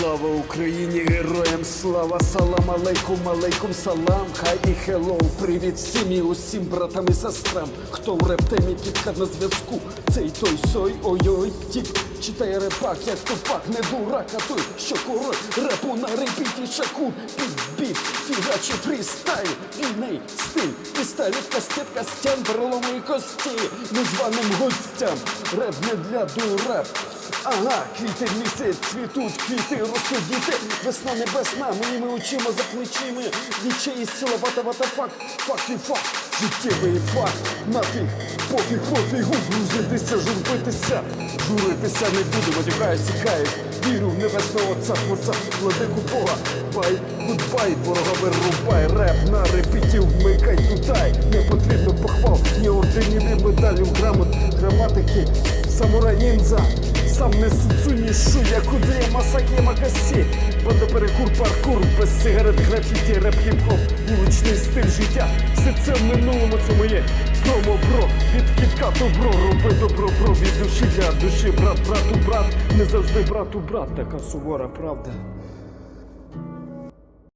Слава Україні, героям слава, салам алейкум, алейкум салам, хай і хеллоу, привіт всім і усім братам і сестрам. Хто в рептемі підкат на зв'язку, цей той сой, ой-ой, тіп, читає репак, як тупак, не дурак, а той, що король репу на репіті шаку, під біт, фігачі фрістайл, вільний стиль, і сталів кастет костян, переломої кості, незваним гостям, реп не для дурак. Ага, квіти місяць цвітуть, квіти ростуть діти, весна небесна, моїми очима за плечима, нічиї сила вата вата факт, факт і факт, життєвий факт, нафіг, пофіг, пофігу, грузитися, журбитися, журитися не буду, матюкаюсь, сікаюсь, вірю в небесного отця, творця, владику Бога, бай, гудбай, ворога вирубай, реп на репіті, вмикай тутай, не потрібно похвал, ні орденів, ні медалів, грамот, граматики, самурай ніндзя, сам не нішу, шу, як удає Масакі Макасі. Банда перекур, паркур, без сигарет, графіті, реп хіп-хоп, вуличний стиль життя Все це в минулому, це моє промо бро Від кітка добро, роби добро бро. Від душі для душі, брат, брату, брат. Не завжди брату, брат, така сувора правда